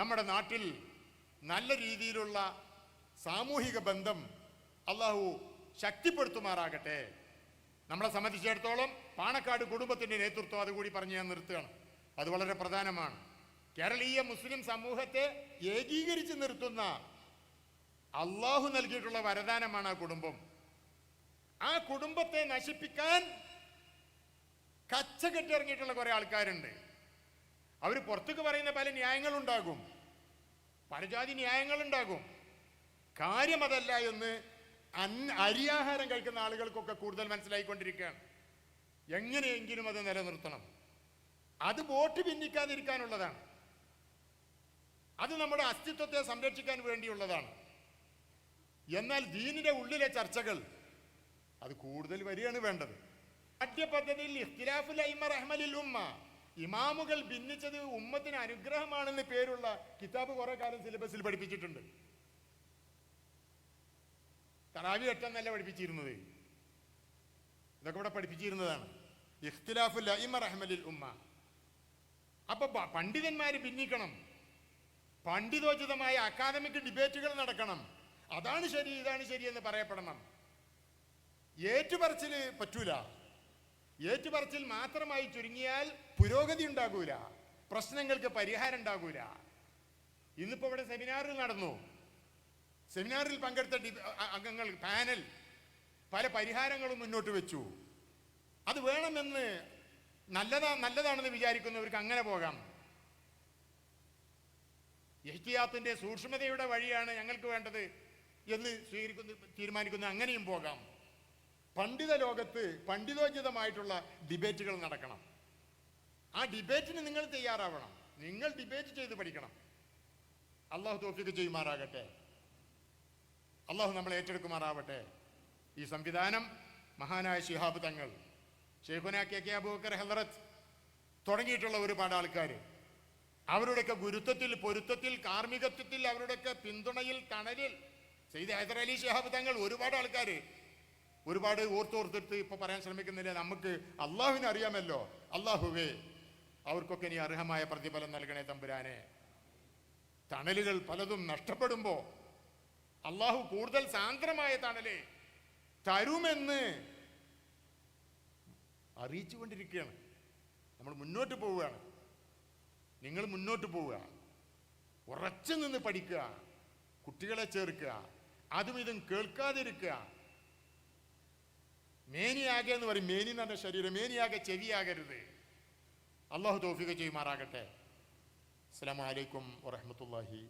നമ്മുടെ നാട്ടിൽ നല്ല രീതിയിലുള്ള സാമൂഹിക ബന്ധം അള്ളാഹു ശക്തിപ്പെടുത്തുമാറാകട്ടെ. നമ്മളെ സംബന്ധിച്ചിടത്തോളം പാണക്കാട് കുടുംബത്തിന്റെ നേതൃത്വം അതുകൂടി പറഞ്ഞു ഞാൻ നിർത്തുകയാണ്. അത് വളരെ പ്രധാനമാണ്. കേരളീയ മുസ്ലിം സമൂഹത്തെ ഏകീകരിച്ച് നിർത്തുന്ന അള്ളാഹു നൽകിയിട്ടുള്ള വരദാനമാണ് ആ കുടുംബം. ആ കുടുംബത്തെ നശിപ്പിക്കാൻ കച്ചകെട്ടിറങ്ങിയിട്ടുള്ള കുറെ ആൾക്കാരുണ്ട്. അവർ പുറത്തേക്ക് പറയുന്ന പല ന്യായങ്ങളുണ്ടാകും. പലജാതി ന്യായങ്ങളുണ്ടാകും. കാര്യം അതല്ല എന്ന് അരിയാഹാരം കഴിക്കുന്ന ആളുകൾക്കൊക്കെ കൂടുതൽ മനസ്സിലായിക്കൊണ്ടിരിക്കുകയാണ്. എങ്ങനെയെങ്കിലും അത് നിലനിർത്തണം. അത് വോട്ട് ഭിന്നിക്കാതിരിക്കാനുള്ളതാണ്. അത് നമ്മുടെ അസ്തിത്വത്തെ സംരക്ഷിക്കാൻ വേണ്ടിയുള്ളതാണ്. എന്നാൽ ദീനിന്റെ ഉള്ളിലെ ചർച്ചകൾ അത് കൂടുതൽ വരികയാണ് വേണ്ടത്. പാഠ്യപദ്ധതിയിൽ ഇഖ്തിലാഫുൽ അയിമ റഹ്മലിൽ ഉമ്മ ഇമാമുകൾ ഭിന്നിച്ചത് ഉമ്മത്തിന് അനുഗ്രഹമാണെന്ന് പേരുള്ള കിതാബ് കുറെ കാലം സിലബസിൽ പഠിപ്പിച്ചിട്ടുണ്ട്. തറാവി എട്ടെന്നല്ല പഠിപ്പിച്ചിരുന്നത്. ഇതൊക്കെ ഇവിടെ പഠിപ്പിച്ചിരുന്നതാണ്. ഇഖ്തിലാഫുൽ അയിമ റഹ്മലിൽ ഉമ്മ. അപ്പൊ പണ്ഡിതന്മാർ ഭിന്നിക്കണം. പണ്ഡിതോചിതമായ അക്കാദമിക് ഡിബേറ്റുകൾ നടക്കണം. അതാണ് ശരി ഇതാണ് ശരി എന്ന് പറയപ്പെടണം. ഏറ്റുപറച്ചിൽ പറ്റൂല. ഏറ്റുപറച്ചിൽ മാത്രമായി ചുരുങ്ങിയാൽ പുരോഗതി ഉണ്ടാകൂല. പ്രശ്നങ്ങൾക്ക് പരിഹാരം ഉണ്ടാകൂല. ഇന്നിപ്പോ ഇവിടെ സെമിനാറിൽ നടന്നു. സെമിനാറിൽ പങ്കെടുത്ത അംഗങ്ങൾ പാനൽ പല പരിഹാരങ്ങളും മുന്നോട്ട് വെച്ചു. അത് വേണമെന്ന് നല്ലതാ നല്ലതാണെന്ന് വിചാരിക്കുന്നവർക്ക് അങ്ങനെ പോകാം. എഹ്തിയാത്തിന്റെ സൂക്ഷ്മതയുടെ വഴിയാണ് ഞങ്ങൾക്ക് വേണ്ടത് എന്ന് സ്വീകരിക്കുന്ന തീരുമാനിക്കുന്ന അങ്ങനെയും പോകാം. പണ്ഡിത ലോകത്ത് പണ്ഡിതോചിതമായിട്ടുള്ള ഡിബേറ്റുകൾ നടക്കണം. ആ ഡിബേറ്റിന് നിങ്ങൾ തയ്യാറാവണം. നിങ്ങൾ ഡിബേറ്റ് ചെയ്ത് പഠിക്കണം. അള്ളാഹു തോഫിക്ക് ചെയ്യുമാറാകട്ടെ. അള്ളാഹു നമ്മൾ ഏറ്റെടുക്കുമാറാവട്ടെ. ഈ സംവിധാനം മഹാനായ ഷിഹാബ് തങ്ങൾ ഷെയ്ഖുന കെ കെ അബൂക്കർ ഹലറത്ത് തുടങ്ങിയിട്ടുള്ള ഒരുപാട് ആൾക്കാർ അവരുടെയൊക്കെ ഗുരുത്വത്തിൽ പൊരുത്തത്തിൽ കാർമ്മികത്വത്തിൽ അവരുടെയൊക്കെ പിന്തുണയിൽ തണലിൽ സെയ്ദ് ഹൈദർ അലി ഷിഹാബ് തങ്ങൾ ഒരുപാട് ആൾക്കാർ ഒരുപാട് ഓർത്തോർത്തെടുത്ത് ഇപ്പൊ പറയാൻ ശ്രമിക്കുന്നില്ല. നമുക്ക് അള്ളാഹുവിനെ അറിയാമല്ലോ. അള്ളാഹുവേ അവർക്കൊക്കെ ഇനി അർഹമായ പ്രതിഫലം നൽകണേ തമ്പുരാനെ. തണലുകൾ പലതും നഷ്ടപ്പെടുമ്പോ അള്ളാഹു കൂടുതൽ സാന്ദ്രമായ തണൽ തരുമെന്ന് അറിയിച്ചുകൊണ്ടിരിക്കുകയാണ് നമ്മൾ മുന്നോട്ട് പോവുകയാണ്. നിങ്ങൾ മുന്നോട്ട് പോവുക. ഉറച്ചു നിന്ന് പഠിക്കുക. കുട്ടികളെ ചേർക്കുക. അതും ഇതും കേൾക്കാതിരിക്കുക. മേനിയാകെ എന്ന് പറയും. മേനി എന്ന് ശരീരം മേനിയാകെ ചെവിയാകരുത്. അള്ളാഹു തോഫിക ചെയ്യുമാറാകട്ടെ. അസ്സാം വലൈക്കും വറഹ്മത്തുള്ളാഹി